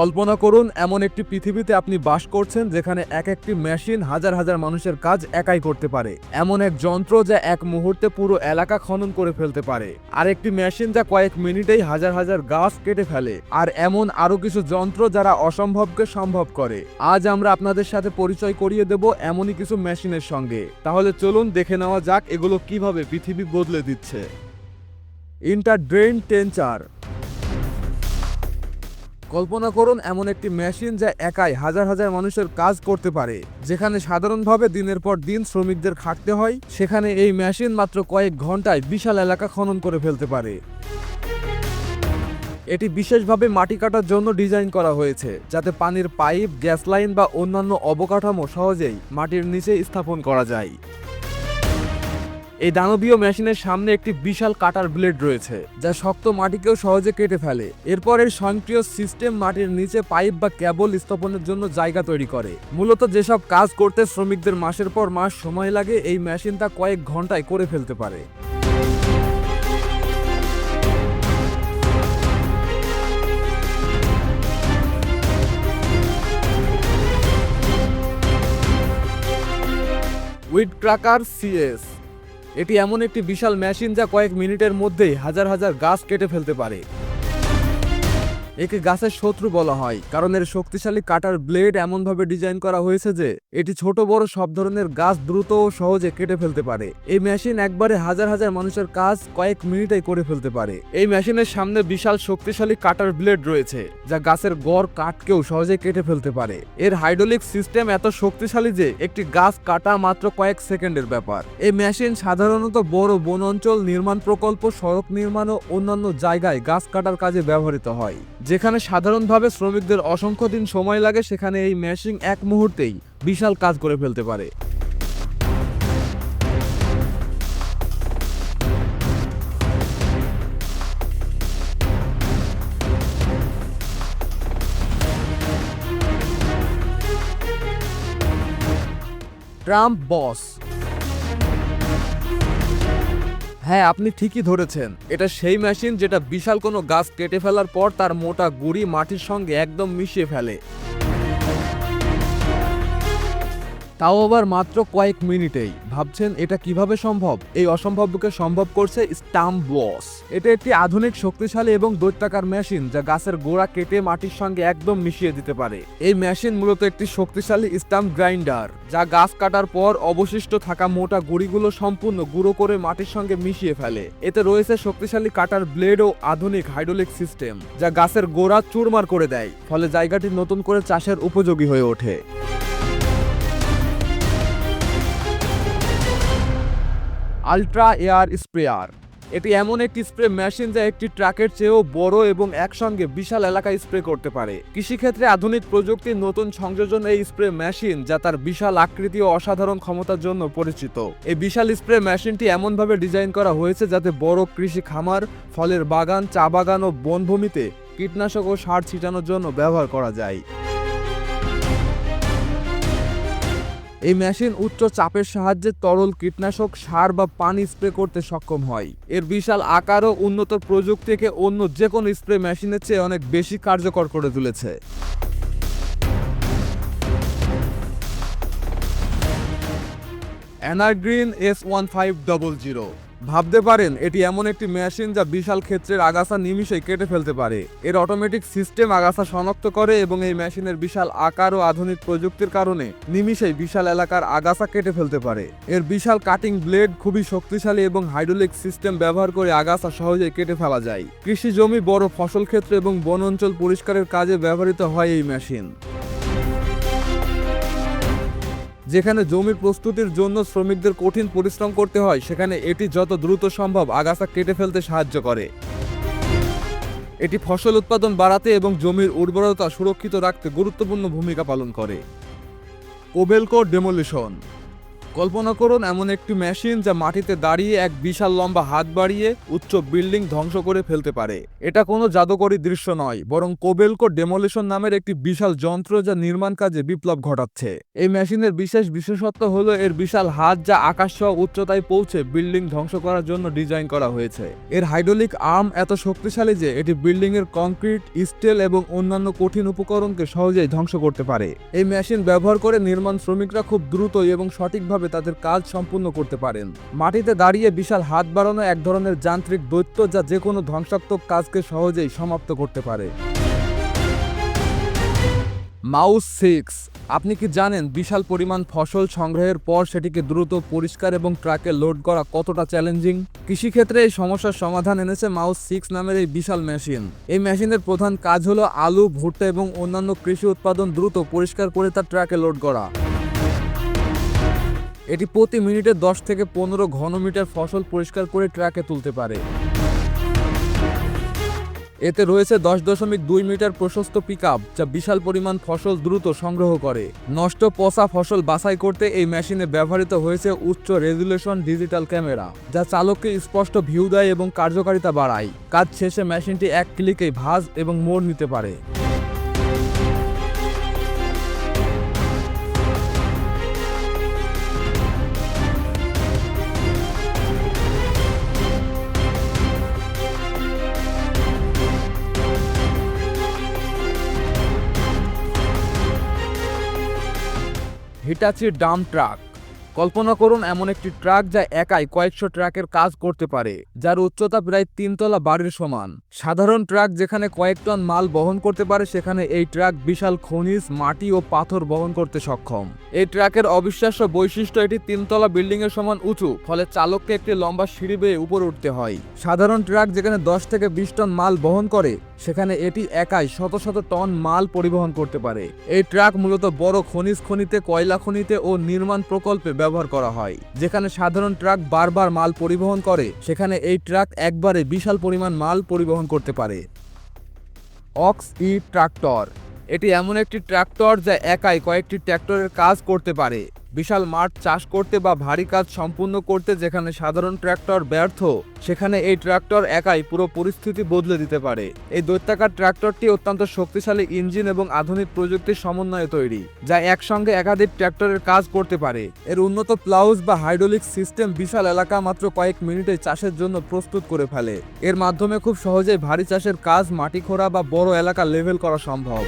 কল্পনা করুন, এমন একটি পৃথিবীতে আপনি বাস করছেন যেখানে এক একটি মেশিন হাজার হাজার মানুষের কাজ একাই করতে পারে। এমন এক যন্ত্র যা এক মুহূর্তে পুরো এলাকা খনন করে ফেলতে পারে। আর একটি মেশিন যা কয়েক মিনিটেই হাজার হাজার গাছ কেটে ফেলে। আর এমন আরও কিছু যন্ত্র যারা অসম্ভবকে সম্ভব করে। আজ আমরা আপনাদের সাথে পরিচয় করিয়ে দেব এমনই কিছু মেশিনের সঙ্গে। তাহলে চলুন দেখে নেওয়া যাক এগুলো কীভাবে পৃথিবী বদলে দিচ্ছে। ইন্টার ড্রেন টেনচার কল্পনা করুন, এমন একটি মেশিন যা একাই হাজার হাজার মানুষের কাজ করতে পারে। যেখানে সাধারণভাবে দিনের পর দিন শ্রমিকদের খাটতে হয়, সেখানে এই মেশিন মাত্র কয়েক ঘন্টায় বিশাল এলাকা খনন করে ফেলতে পারে। এটি বিশেষভাবে মাটি কাটার জন্য ডিজাইন করা হয়েছে, যাতে পানির পাইপ, গ্যাস লাইন বা অন্যান্য অবকাঠামো সহজেই মাটির নিচে স্থাপন করা যায়। এই দানবীয় মেশিনের সামনে একটি বিশাল কাটার ব্লেড রয়েছে, যা শক্ত মাটিকেও সহজে কেটে ফেলে। এরপর এর স্বয়ংক্রিয় সিস্টেম মাটির নিচে পাইপ বা কেবল স্থাপনের জন্য জায়গা তৈরি করে। মূলত যেসব কাজ করতে শ্রমিকদের মাসের পর মাস সময় লাগে, এই মেশিন তা কয়েক ঘন্টায় করে ফেলতে পারে। উইড ক্রাকার সিএস এটি এমন একটি বিশাল মেশিন যা কয়েক মিনিটের মধ্যেই হাজার হাজার গাছ কেটে ফেলতে পারে। একে গাছের শত্রু বলা হয়। কারণ এর শক্তিশালী কাটার ব্লেড এমনভাবে ডিজাইন করা হয়েছে যে, এটি ছোট, বড় সব ধরনের গাছ দ্রুত ও সহজে কেটে ফেলতে পারে। এই মেশিন একবারে হাজার হাজার মানুষের কাজ কয়েক মিনিটেই করে ফেলতে পারে। এই মেশিনের সামনে বিশাল শক্তিশালী কাটার ব্লেড রয়েছে, যা গাছের গড় কাঠকেও সহজে কেটে ফেলতে পারে। এর হাইড্রোলিক সিস্টেম এত শক্তিশালী যে, একটি গাছ কাটা মাত্র কয়েক সেকেন্ডের ব্যাপার। এই মেশিন সাধারণত বড় বন অঞ্চল নির্মাণ প্রকল্প, সড়ক নির্মাণ ও অন্যান্য জায়গায় গাছ কাটার কাজে ব্যবহৃত হয়। যেখানে সাধারণভাবে শ্রমিকদের অসংখ্য দিন সময় লাগে, সেখানে এই মেশিন এক মুহূর্তেই বিশাল কাজ করে ফেলতে পারে। ট্রাম্প বস হ্যাঁ আপনি ঠিকই ধরেছেন। এটা সেই মেশিন যেটা বিশাল কোনো গাছ কেটে ফেলার পর তার মোটা গুড়ি মাটির সঙ্গে একদম মিশিয়ে ফেলে। তাও আবার মাত্র কয়েক মিনিটেই। ভাবছেন এটা কীভাবে সম্ভব? এই অসম্ভবকে সম্ভব করছে স্টাম্প বস। এটা একটি আধুনিক, শক্তিশালী এবং দৈত্যাকার মেশিন যা গাছের গোড়া কেটে মাটির সঙ্গে একদম মিশিয়ে দিতে পারে। এই মেশিন মূলত একটি শক্তিশালী স্টাম্প গ্রাইন্ডার, যা গাছ কাটার পর অবশিষ্ট থাকা মোটা গুড়িগুলো সম্পূর্ণ গুঁড়ো করে মাটির সঙ্গে মিশিয়ে ফেলে। এতে রয়েছে শক্তিশালী কাটার ব্লেড ও আধুনিক হাইড্রোলিক সিস্টেম, যা গাছের গোড়া চুরমার করে দেয়, ফলে জায়গাটি নতুন করে চাষের উপযোগী হয়ে ওঠে। Ultra air sprayer. এটি এমন একটি স্প্রে মেশিন যা একটি ট্রাকের চেয়েও বড় এবং একসঙ্গে বিশাল এলাকায় স্প্রে করতে পারে। কৃষিক্ষেত্রে আধুনিক প্রযুক্তির নতুন সংযোজন এই স্প্রে মেশিন যা তার বিশাল আকৃতি ও অসাধারণ ক্ষমতার জন্য পরিচিত। এই বিশাল স্প্রে মেশিনটি এমনভাবে ডিজাইন করা হয়েছে যাতে বড় কৃষি খামার, ফলের বাগান, চা বাগান ও বনভূমিতে কীটনাশক ও সার ছিটানোর জন্য ব্যবহার করা যায়। এই মেশিন উচ্চ চাপের সাহায্যে তরল কীটনাশক, সার বা পানি স্প্রে করতে সক্ষম হয়। এর বিশাল আকার ও উন্নত প্রযুক্তিকে অন্য যে কোনো স্প্রে মেশিনের চেয়ে অনেক বেশি কার্যকর করে তুলেছে। অ্যানাগ্রিন S one five double zero. ভাবতে পারেন, এটি এমন একটি মেশিন যা বিশাল ক্ষেত্রের আগাছা নিমিষে কেটে ফেলতে পারে। এর অটোমেটিক সিস্টেম আগাছা শনাক্ত করে এবং এই মেশিনের বিশাল আকার ও আধুনিক প্রযুক্তির কারণে নিমিষেই বিশাল এলাকার আগাছা কেটে ফেলতে পারে। এর বিশাল কাটিং ব্লেড খুবই শক্তিশালী এবং হাইড্রোলিক সিস্টেম ব্যবহার করে আগাছা সহজেই কেটে ফেলা যায়। কৃষি জমি বড় ফসল ক্ষেত্র এবং বন অঞ্চল পরিষ্কারের কাজে ব্যবহৃত হয় এই মেশিন। যেখানে জমির প্রস্তুতির জন্য শ্রমিকদের কঠিন পরিশ্রম করতে হয়, সেখানে এটি যত দ্রুত সম্ভব আগাছা কেটে ফেলতে সাহায্য করে। এটি ফসল উৎপাদন বাড়াতে এবং জমির উর্বরতা সুরক্ষিত রাখতে গুরুত্বপূর্ণ ভূমিকা পালন করে। কোবেলকো ডেমোলিশন কল্পনা করুন, এমন একটি মেশিন যা মাটিতে দাঁড়িয়ে এক বিশাল লম্বা হাত বাড়িয়ে উচ্চ বিল্ডিং ধ্বংস করে ফেলতে পারে। এটা কোনো জাদুকরী দৃশ্য নয়, বরং কোবেলকো ডেমোলিশন নামের একটি বিশাল যন্ত্র যা নির্মাণ কাজে বিপ্লব ঘটাচ্ছে। এই মেশিনের বিশেষ বিশেষত্ব হলো এর বিশাল হাত যা আকাশ সহ উচ্চতায় পৌঁছে বিল্ডিং ধ্বংস করার জন্য ডিজাইন করা হয়েছে। এর হাইড্রোলিক আর্ম এত শক্তিশালী যে এটি বিল্ডিং এর কংক্রিট, স্টিল এবং অন্যান্য কঠিন উপকরণকে সহজেই ধ্বংস করতে পারে। এই মেশিন ব্যবহার করে নির্মাণ শ্রমিকরা খুব দ্রুত এবং সঠিকভাবে তাদের কাজ সম্পূর্ণ করতে পারেন। মাটিতে দাঁড়িয়ে বিশাল হাত বাড়ানো এক ধরনের যান্ত্রিক দৈত্য যা যে কোনো ধ্বংসাত্মক কাজকে সহজেই সমাপ্ত করতে পারে। মাউস সিক্স, আপনি কি জানেন বিশাল পরিমাণ ফসল সংগ্রহের পর সেটিকে দ্রুত, পরিষ্কার এবং ট্রাকে লোড করা কতটা চ্যালেঞ্জিং? কৃষিক্ষেত্রে এই সমস্যার সমাধান এনেছে মাউস সিক্স নামের এই বিশাল মেশিন। এই মেশিনের প্রধান কাজ হলো আলু, ভুট্টা এবং অন্যান্য কৃষি উৎপাদন দ্রুত, পরিষ্কার করে তার ট্রাকে লোড করা। এটি প্রতি মিনিটে দশ থেকে পনেরো ঘনমিটার ফসল পরিষ্কার করে ট্রাকে তুলতে পারে। এতে রয়েছে দশ দশমিক দুই মিটার প্রশস্ত পিকআপ, যা বিশাল পরিমাণ ফসল দ্রুত সংগ্রহ করে। নষ্ট পচা ফসল বাছাই করতে এই মেশিনে ব্যবহৃত হয়েছে উচ্চ রেজুলেশন ডিজিটাল ক্যামেরা, যা চালককে স্পষ্ট ভিউ দেয় এবং কার্যকারিতা বাড়ায়। কাজ শেষে মেশিনটি এক ক্লিকেই ভাঁজ এবং মোড় নিতে পারে। Hitachi dump truck. কল্পনা করুন, এমন একটি ট্রাক যা একাই কয়েকশো ট্রাকের কাজ করতে পারে, যার উচ্চতা প্রায় তিনতলা বাড়ির সমান। সাধারণ ট্রাক যেখানে কয়েক টন মাল বহন করতে পারে, সেখানে এই ট্রাক বিশাল খনিজ, মাটি ও পাথর বহন করতে সক্ষম। এই ট্রাকের অবিশ্বাস্য বৈশিষ্ট্য, এটি তিনতলা বিল্ডিং এর সমান উঁচু, ফলে চালককে একটি লম্বা সিঁড়ি বেয়ে উপরে উঠতে হয়। সাধারণ ট্রাক যেখানে দশ থেকে বিশ টন মাল বহন করে সেখানে এটি একাই শত শত টন মাল পরিবহন করতে পারে। এই ট্রাক মূলত বড় খনিজ খনিতে, কয়লা খনিতে ও নির্মাণ প্রকল্পে ব্যবহার করা হয়। যেখানে সাধারণ ট্রাক বারবার মাল পরিবহন করে, সেখানে এই ট্রাক একবারে বিশাল পরিমাণ মাল পরিবহন করতে পারে। Ox E tractor. এটি এমন একটি ট্রাক্টর যা একাই কয়েকটি ট্র্যাক্টরের কাজ করতে পারে। বিশাল মাঠ চাষ করতে বা ভারী কাজ সম্পূর্ণ করতে যেখানে সাধারণ ট্র্যাক্টর ব্যর্থ, সেখানে এই ট্র্যাক্টর একাই পুরো পরিস্থিতি বদলে দিতে পারে। এই দৈত্যাকার ট্র্যাক্টরটি অত্যন্ত শক্তিশালী ইঞ্জিন এবং আধুনিক প্রযুক্তির সমন্বয়ে তৈরি, যা একসঙ্গে একাধিক ট্র্যাক্টরের কাজ করতে পারে। এর উন্নত প্লাউজ বা হাইড্রোলিক সিস্টেম বিশাল এলাকা মাত্র কয়েক মিনিটে চাষের জন্য প্রস্তুত করে ফেলে। এর মাধ্যমে খুব সহজেই ভারী চাষের কাজ মাটি খোঁড়া বা বড় এলাকা লেভেল করা সম্ভব।